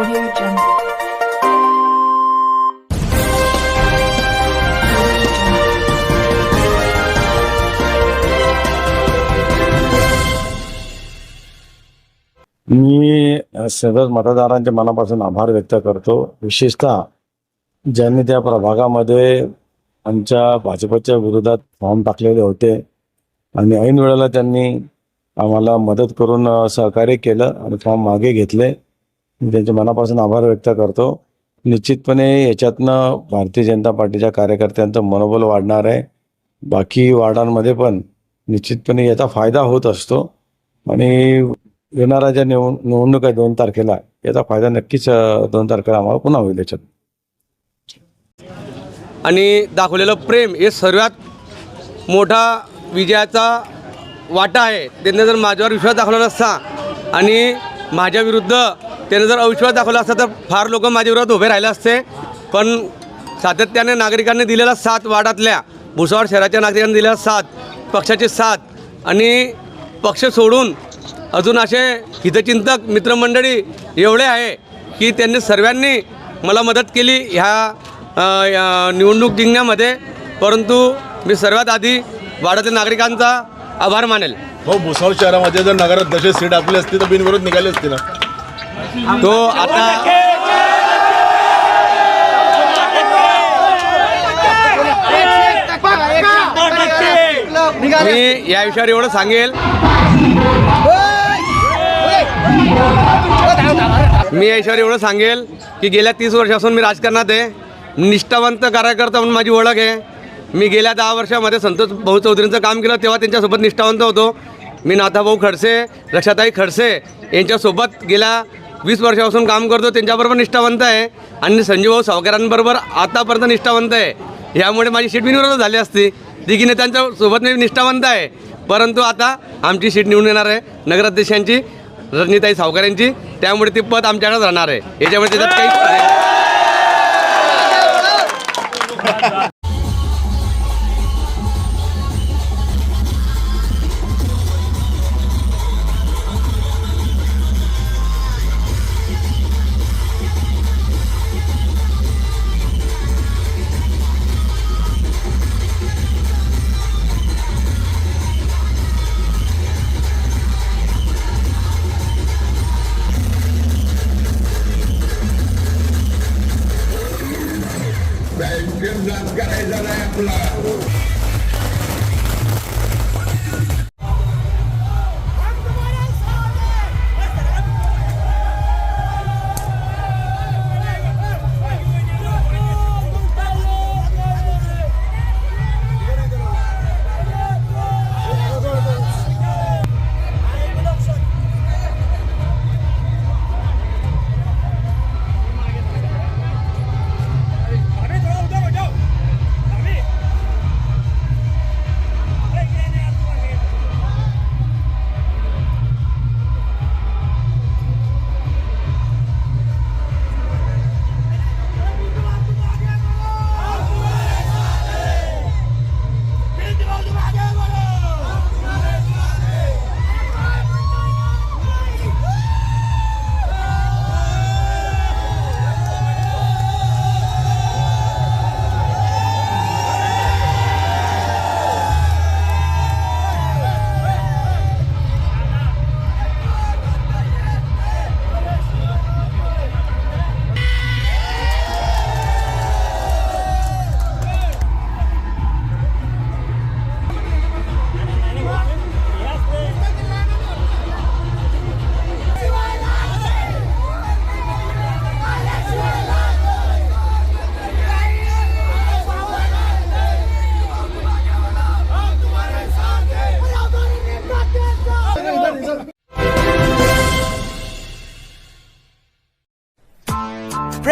Audio Jungle. मी अ, सर्व मतदारांचे मनापासून आभार व्यक्त करतो विशेषतः ज्यांनी त्या प्रभागामध्ये आमच्या भाजपच्या विरोधात फॉर्म टाकलेले होते आणि ऐन वेळेला त्यांनी आम्हाला मदत करून सहकार्य केलं आणि फॉर्म मागे घेतले मी त्यांचे मनापासून आभार व्यक्त करतो. निश्चितपणे याच्यातनं भारतीय जनता पार्टीच्या कार्यकर्त्यांचं मनोबल वाढणार आहे. बाकी वार्डांमध्ये पण निश्चितपणे याचा फायदा होत असतो. आणि येणाऱ्या ज्या निवड निवडणूक आहे दोन तारखेला याचा फायदा नक्कीच दोन तारखेला आम्हाला पुन्हा होईल याच्यात. आणि दाखवलेलं प्रेम हे सर्वात मोठा विजयाचा वाटा आहे. त्यांनी जर माझ्यावर विश्वास दाखवला नसता आणि माझ्या विरुद्ध त्याने जर अविश्वास दाखवला असता तर फार लोक माझ्याविरोधात उभे राहिले असते. पण सातत्याने नागरिकांनी दिलेला साथ वाडातल्या भुसावळ शहराच्या नागरिकांनी दिलेला साथ पक्षाची साथ आणि पक्ष सोडून अजून असे हितचिंतक मित्रमंडळी एवढे आहे की त्यांनी सर्वांनी मला मदत केली ह्या निवडणूक जिंकण्यामध्ये. परंतु मी सर्वात आधी वाड्यातील नागरिकांचा आभार मानेल. हो भुसावळ शहरामध्ये जर नगराध्यक्ष सीट आपली असती तर बिनविरोध निघाली असती ना? तो आता मी या विषयावर एवढं सांगेल. मी या विषयावर एवढं सांगेल की गेल्या तीस वर्षापासून मी राजकारणात आहे. निष्ठावंत कार्यकर्ता म्हणून माझी ओळख आहे. मी गेल्या दहा वर्षामध्ये संतोष भाऊ चौधरींचं काम केलं तेव्हा त्यांच्यासोबत निष्ठावंत होतो. मी नाथाभाऊ खडसे रक्षाताई खडसे यांच्यासोबत गेल्या वीस वर्षापासून काम करतो त्यांच्याबरोबर निष्ठावंत आहे. आणि संजीवभाऊ सावकारांबरोबर आतापर्यंत निष्ठावंत आहे. यामुळे माझी सीट बिनविरोध झाली असती. तिघी नेत्यांच्या सोबत मी निष्ठावंत आहे. परंतु आता आमची सीट निवडून येणार आहे नगराध्यक्षांची रजनीताई सावकारांची. त्यामुळे ती पद आमच्याकडेच राहणार आहे. याच्यामुळे त्याच्यात Vengeance, you and